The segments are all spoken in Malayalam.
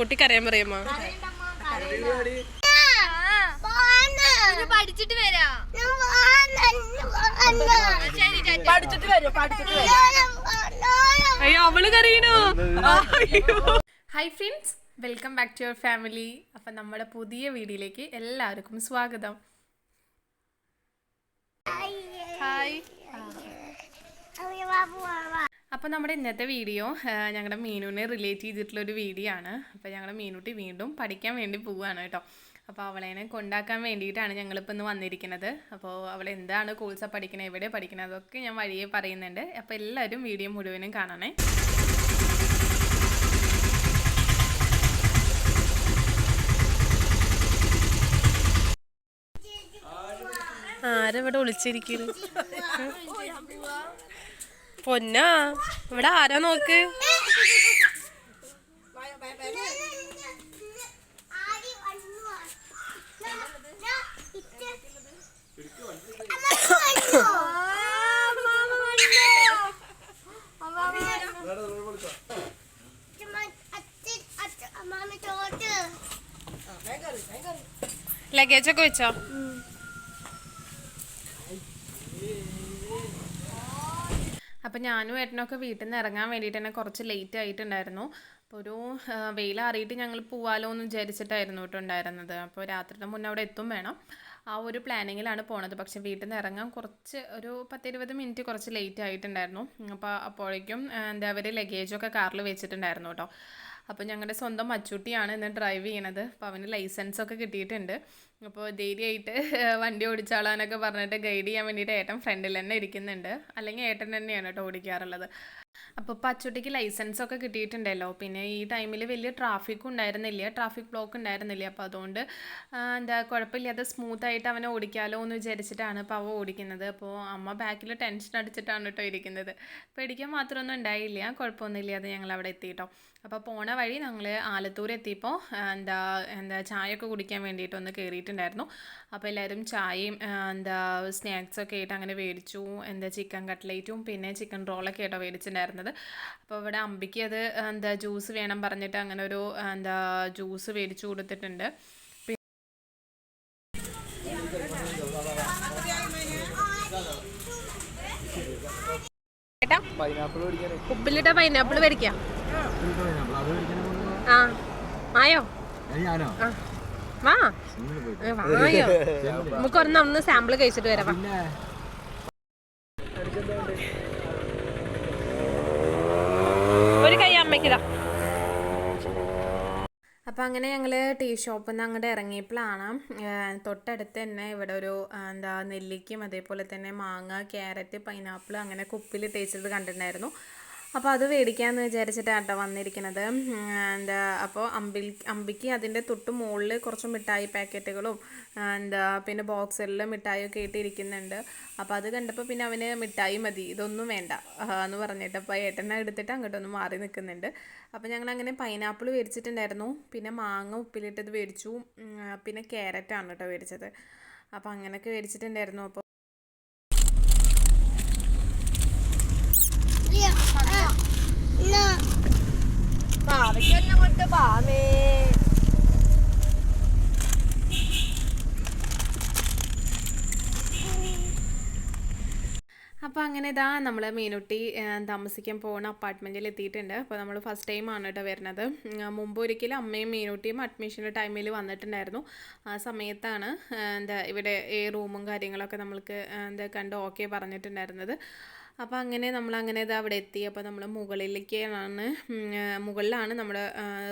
പൊട്ടിക്കരയാൻ പറയുമ്പോ പഠിച്ചിട്ട് വരാ. പഠിച്ചിട്ട് വരും പഠിച്ചിട്ട് വരും. അയ്യോ അവൾ കരയണോ? Hi friends welcome back to your family അപ്പം നമ്മുടെ പുതിയ വീഡിയോയിലേക്ക് എല്ലാവർക്കും സ്വാഗതം. ഹായ് അപ്പോൾ നമ്മുടെ ഇന്നത്തെ വീഡിയോ ഞങ്ങളുടെ മീനുവിനെ റിലേറ്റ് ചെയ്തിട്ടുള്ള ഒരു വീഡിയോ ആണ്. അപ്പോൾ ഞങ്ങളുടെ മീനുട്ടി വീണ്ടും പഠിക്കാൻ വേണ്ടി പോവുകയാണ് കേട്ടോ. അപ്പോൾ അവളേനെ കൊണ്ടാക്കാൻ വേണ്ടിയിട്ടാണ് ഞങ്ങളിപ്പോൾ ഇന്ന് വന്നിരിക്കുന്നത്. അപ്പോൾ അവൾ എന്താണ് കോഴ്സാണ് പഠിക്കുന്നത് എവിടെ പഠിക്കുന്നത് അതൊക്കെ ഞാൻ വഴിയെ പറയുന്നുണ്ട്. അപ്പോൾ എല്ലാവരും വീഡിയോ മുഴുവനും കാണണേ. ആരവിടെ ഒളിച്ചിരിക്കുന്നു പൊന്നാ ഇവിടെ ആരാ നോക്ക്? ലഗേജ് ഒക്കെ വെച്ചോ? അപ്പം ഞാനും ഏട്ടനൊക്കെ വീട്ടിൽ നിന്ന് ഇറങ്ങാൻ വേണ്ടിയിട്ട് തന്നെ കുറച്ച് ലേറ്റ് ആയിട്ടുണ്ടായിരുന്നു. അപ്പോൾ ഒരു വെയിലാറിയിട്ട് ഞങ്ങൾ പോവാലോ എന്ന് വിചാരിച്ചിട്ടായിരുന്നു കേട്ടോ ഉണ്ടായിരുന്നത്. അപ്പോൾ രാത്രിയുടെ മുന്നേ അവിടെ എത്തും വേണം. ആ ഒരു പ്ലാനിങ്ങിലാണ് പോണത്. പക്ഷേ വീട്ടിൽ നിന്ന് ഇറങ്ങാൻ കുറച്ച് ഒരു പത്തിരുപത് മിനിറ്റ് കുറച്ച് ലേറ്റ് ആയിട്ടുണ്ടായിരുന്നു. അപ്പോൾ അപ്പോഴേക്കും എന്താ അവർ ലഗേജൊക്കെ കാറിൽ വെച്ചിട്ടുണ്ടായിരുന്നു കേട്ടോ അപ്പോൾ ഞങ്ങളുടെ സ്വന്തം മച്ചൂട്ടിയാണ് ഇന്ന് ഡ്രൈവ് ചെയ്യണത്. അപ്പോൾ അവന് ലൈസൻസ് ഒക്കെ കിട്ടിയിട്ടുണ്ട്. അപ്പോൾ ധൈര്യമായിട്ട് വണ്ടി ഓടിച്ചാളാനൊക്കെ പറഞ്ഞിട്ട് ഗൈഡ് ചെയ്യാൻ വേണ്ടിയിട്ട് ഏട്ടൻ ഫ്രണ്ടിൽ തന്നെ ഇരിക്കുന്നുണ്ട്. അല്ലെങ്കിൽ ഏട്ടൻ തന്നെയാണ് കേട്ടോ ഓടിക്കാറുള്ളത്. അപ്പോൾ പച്ചുട്ടിക്ക് ലൈസൻസ് ഒക്കെ കിട്ടിയിട്ടുണ്ടല്ലോ. പിന്നെ ഈ ടൈമിൽ വലിയ ട്രാഫിക്കും ഉണ്ടായിരുന്നില്ല. ട്രാഫിക് ബ്ലോക്ക് ഉണ്ടായിരുന്നില്ല. അപ്പോൾ അതുകൊണ്ട് എന്താ കുഴപ്പമില്ലാതെ സ്മൂത്തായിട്ട് അവനെ ഓടിക്കാമല്ലോ എന്ന് വിചാരിച്ചിട്ടാണ് ഇപ്പോൾ അവ ഓടിക്കുന്നത്. അപ്പോൾ അമ്മ ബാക്കിൽ ടെൻഷൻ അടിച്ചിട്ടാണ് കേട്ടോ ഇരിക്കുന്നത്. പേടിക്കാൻ മാത്രമൊന്നും ഉണ്ടായില്ല. കുഴപ്പമൊന്നുമില്ല. അത് ഞങ്ങൾ അവിടെ എത്തി കേട്ടോ അപ്പോൾ പോണ വഴി ഞങ്ങൾ ആലത്തൂർ എത്തിയപ്പോൾ എന്താ എന്താ ചായ ചായയൊക്കെ കുടിക്കാൻ വേണ്ടിയിട്ട് ഒന്ന് കയറിയിട്ടുണ്ടായിരുന്നു അപ്പോൾ എല്ലാവരും ചായയും എന്താ സ്നാക്സ് സ്നാക്സൊക്കെ ആയിട്ട് അങ്ങനെ മേടിച്ചു എന്താ ചിക്കൻ കട്ട്ലേറ്റും പിന്നെ ചിക്കൻ റോളൊക്കെ ആയിട്ടോ മേടിച്ചിട്ടുണ്ടായിരുന്നത് അപ്പോൾ ഇവിടെ അമ്പിക്ക് അത് എന്താ ജ്യൂസ് വേണം പറഞ്ഞിട്ട് അങ്ങനെ ഒരു എന്താ ജ്യൂസ് മേടിച്ചു കൊടുത്തിട്ടുണ്ട്. ഉപ്പിലിട്ട പൈനാപ്പിൾ മേടിക്കാം. ആ. ആയോ വാ. വായോ. നമുക്ക് ഒന്ന് ഒന്ന് സാമ്പിൾ കഴിച്ചിട്ട് വരാം ഒരു കൈ അമ്മയ്ക്കിതാ അപ്പോൾ അങ്ങനെ ഞങ്ങൾ ടീ ഷോപ്പിൽ നിന്ന് അങ്ങോട്ട് ഇറങ്ങിയപ്പോഴാണ് തൊട്ടടുത്ത് തന്നെ ഇവിടെ ഒരു എന്താ നെല്ലിക്കും അതേപോലെ തന്നെ മാങ്ങ ക്യാരറ്റ് പൈനാപ്പിൾ അങ്ങനെ കുപ്പിൽ തേച്ചത് കണ്ടിട്ടുണ്ടായിരുന്നു. അപ്പോൾ അത് മേടിക്കാമെന്ന് വിചാരിച്ചിട്ടാണ് കേട്ടോ വന്നിരിക്കുന്നത് എന്താ അപ്പോൾ അമ്പിൽ അമ്പിക്ക് അതിന്റെ തൊട്ട് മുകളിൽ കുറച്ച് മിഠായി പാക്കറ്റുകളും എന്താ പിന്നെ ബോക്സിൽ മിഠായിയൊക്കെ ഇട്ട് ഇരിക്കുന്നുണ്ട് അപ്പോൾ അത് കണ്ടപ്പോൾ പിന്നെ അവന് മിഠായി മതി ഇതൊന്നും വേണ്ട എന്ന് പറഞ്ഞിട്ട് അപ്പോൾ ഏട്ടനെ എടുത്തിട്ട് അങ്ങോട്ടൊന്ന് മാറി നിൽക്കുന്നുണ്ട് അപ്പോൾ ഞങ്ങൾ അങ്ങനെ പൈനാപ്പിൾ മേടിച്ചിട്ടുണ്ടായിരുന്നു പിന്നെ മാങ്ങ ഉപ്പിലിട്ടത് മേടിച്ചു പിന്നെ ക്യാരറ്റാണ് കേട്ടോ മേടിച്ചത്. അപ്പോൾ അങ്ങനെയൊക്കെ മേടിച്ചിട്ടുണ്ടായിരുന്നു അപ്പോൾ പാവയ്ക്ക് തന്നെ കൊണ്ട് പാമേ അപ്പോൾ അങ്ങനെ ഇതാ നമ്മൾ മീനുട്ടി താമസിക്കാൻ പോകുന്ന അപ്പാർട്ട്മെന്റിൽ എത്തിയിട്ടുണ്ട്. അപ്പോൾ നമ്മൾ ഫസ്റ്റ് ടൈം ആണ് കേട്ടോ വരുന്നത്. മുമ്പ് ഒരിക്കലും അമ്മയും മീനുട്ടിയും അഡ്മിഷന്റെ ടൈമിൽ വന്നിട്ടുണ്ടായിരുന്നു. ആ സമയത്താണ് എന്താ ഇവിടെ ഈ റൂമും കാര്യങ്ങളൊക്കെ നമ്മൾക്ക് എന്താ കണ്ട് ഓക്കെ പറഞ്ഞിട്ടുണ്ടായിരുന്നത്. അപ്പോൾ അങ്ങനെ നമ്മൾ അങ്ങനെ ഇത് അവിടെ എത്തി. അപ്പോൾ നമ്മൾ മുകളിലേക്കാണ് മുകളിലാണ് നമ്മുടെ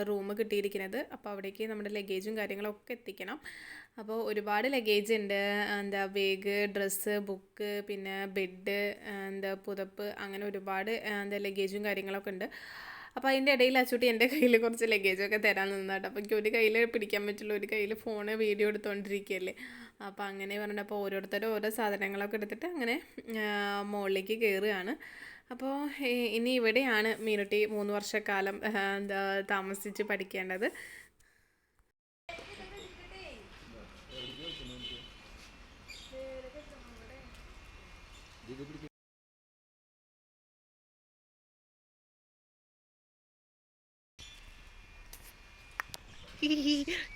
റൂം കിട്ടിയിരിക്കുന്നത്. അപ്പോൾ അവിടേക്ക് നമ്മുടെ ലഗേജും കാര്യങ്ങളൊക്കെ എത്തിക്കണം. അപ്പോൾ ഒരുപാട് ലഗേജ് ഉണ്ട്. എന്താ ബാഗ് ഡ്രസ്സ് ബുക്ക് പിന്നെ ബെഡ് എന്താ പുതപ്പ് അങ്ങനെ ഒരുപാട് എന്താ ലഗേജും കാര്യങ്ങളൊക്കെ ഉണ്ട്. അപ്പോൾ അതിന്റെ ഇടയിൽ അച്ചൂട്ടി എന്റെ കയ്യിൽ കുറച്ച് ലഗേജൊക്കെ തരാൻ നിന്നാട്ടോ അപ്പോൾ എനിക്ക് ഒരു കയ്യിൽ പിടിക്കാൻ പറ്റുള്ളൂ ഒരു കയ്യിൽ ഫോണ് വീഡിയോ എടുത്തുകൊണ്ടിരിക്കുകയല്ലേ അപ്പോൾ അങ്ങനെ പറഞ്ഞിട്ട് അപ്പോൾ ഓരോരുത്തരും ഓരോ സാധനങ്ങളൊക്കെ എടുത്തിട്ട് അങ്ങനെ മുകളിലേക്ക് കയറുകയാണ് അപ്പോൾ ഇനി ഇവിടെയാണ് മീനുട്ടി മൂന്ന് വർഷക്കാലം എന്താ താമസിച്ച് പഠിക്കേണ്ടത്.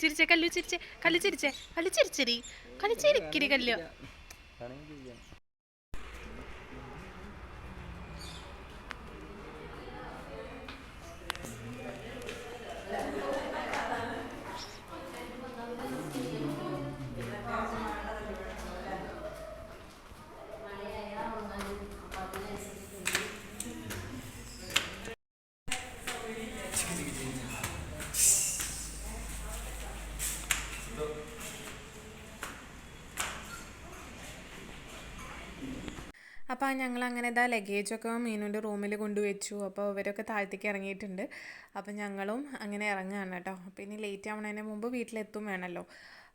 ചിരിച്ചേ കല്ലു ചിരിച്ചേ കല്ലു ചിരിച്ചേ കല്ലു ചിരിച്ചടി കല്ലു ചിരിക്കിരി കല്ലു. അപ്പോൾ ഞങ്ങൾ അങ്ങനെ ഇതാ ലഗേജൊക്കെ മീനുന്റെ റൂമിൽ കൊണ്ടുവച്ചു. അപ്പോൾ ഇവരൊക്കെ താഴത്തേക്ക് ഇറങ്ങിയിട്ടുണ്ട്. അപ്പോൾ ഞങ്ങളും അങ്ങനെ ഇറങ്ങുകയാണ് കേട്ടോ അപ്പോൾ ഇനി ലേറ്റ് ആവണതിന് മുമ്പ് വീട്ടിലെത്തും വേണമല്ലോ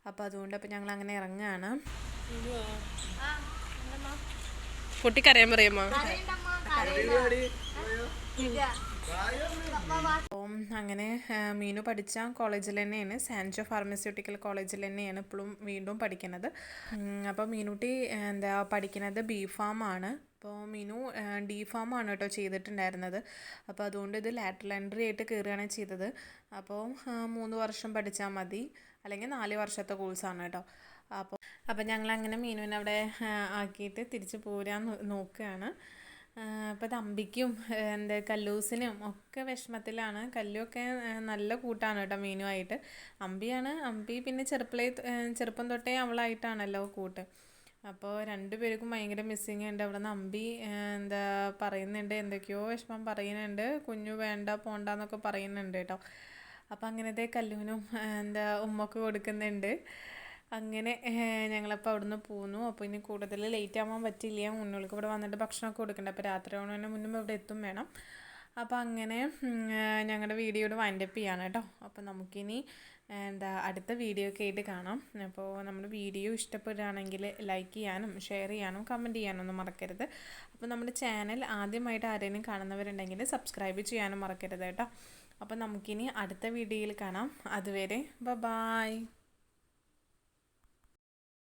അപ്പോൾ അതുകൊണ്ട് അപ്പോൾ ഞങ്ങൾ അങ്ങനെ ഇറങ്ങുകയാണ് പൊട്ടിക്കരയാൻ പറയുമ്പോ അപ്പം അങ്ങനെ മീനു പഠിച്ച കോളേജിൽ തന്നെയാണ്. സാൻജോ ഫാർമസ്യൂട്ടിക്കൽ കോളേജിൽ തന്നെയാണ് ഇപ്പോഴും വീണ്ടും പഠിക്കുന്നത്. അപ്പോൾ മീനുട്ടി എന്താ പഠിക്കുന്നത് ബി ഫാം ആണ്. അപ്പോൾ മീനു ഡി ഫാം ആണ് കേട്ടോ ചെയ്തിട്ടുണ്ടായിരുന്നത്. അപ്പോൾ അതുകൊണ്ട് ഇത് ലാറ്ററൽ എൻട്രി ആയിട്ട് കയറുകയാണ് ചെയ്തത്. അപ്പോൾ മൂന്ന് വർഷം പഠിച്ചാൽ മതി. അല്ലെങ്കിൽ നാല് വർഷത്തെ കോഴ്സാണ് കേട്ടോ. അപ്പോൾ അപ്പോൾ ഞങ്ങൾ അങ്ങനെ മീനുവിനെ അവിടെ ആക്കിയിട്ട് തിരിച്ച് പോരാൻ നോക്കുകയാണ്. അപ്പോൾ തമ്പിക്കും എന്താ കല്ലൂസിനും ഒക്കെ വിഷമത്തിലാണ്. കല്ലുമൊക്കെ നല്ല കൂട്ടാണ് കേട്ടോ മീനുമായിട്ട്. അമ്പിയാണ് അമ്പി പിന്നെ ചെറുപ്പളേ ചെറുപ്പം തൊട്ടേ അവളായിട്ടാണല്ലോ കൂട്ട്. അപ്പോൾ രണ്ടുപേർക്കും ഭയങ്കര മിസ്സിങ് ഉണ്ട്. അവിടെ നിന്ന് അമ്പി എന്താ പറയുന്നുണ്ട് എന്തൊക്കെയോ വിഷമം പറയുന്നുണ്ട്. കുഞ്ഞു വേണ്ട പോണ്ടെന്നൊക്കെ പറയുന്നുണ്ട് കേട്ടോ. അപ്പോൾ അങ്ങനത്തെ കല്ലുവിനും ആ, എന്താ ഉമ്മക്ക് കൊടുക്കുന്നുണ്ട്. അങ്ങനെ ഞങ്ങളപ്പോൾ അവിടുന്ന് പോന്നു. അപ്പോൾ ഇനി കൂടുതൽ ലേറ്റ് ആവാൻ പറ്റില്ല. മുന്നോൾക്ക് ഇവിടെ വന്നിട്ട് ഭക്ഷണമൊക്കെ കൊടുക്കണ്ട. അപ്പോൾ രാത്രി ആവുന്നതിന് മുന്നും ഇവിടെ എത്തും വേണം. അപ്പോൾ അങ്ങനെ ഞങ്ങളുടെ വീഡിയോ വീഡിയോയുടെ വൈൻഡപ്പ് ചെയ്യാണ് കേട്ടോ. അപ്പോൾ നമുക്കിനി എന്താ അടുത്ത വീഡിയോ ഒക്കെ ആയിട്ട് കാണാം. അപ്പോൾ നമ്മുടെ വീഡിയോ ഇഷ്ടപ്പെടുകയാണെങ്കിൽ ലൈക്ക് ചെയ്യാനും ഷെയർ ചെയ്യാനും കമന്റ് ചെയ്യാനും ഒന്നും മറക്കരുത്. അപ്പോൾ നമ്മുടെ ചാനൽ ആദ്യമായിട്ട് ആരെങ്കിലും കാണുന്നവരുണ്ടെങ്കിൽ സബ്സ്ക്രൈബ് ചെയ്യാനും മറക്കരുത് കേട്ടോ. അപ്പോൾ നമുക്കിനി അടുത്ത വീഡിയോയിൽ കാണാം. അതുവരെ ബ ബായ്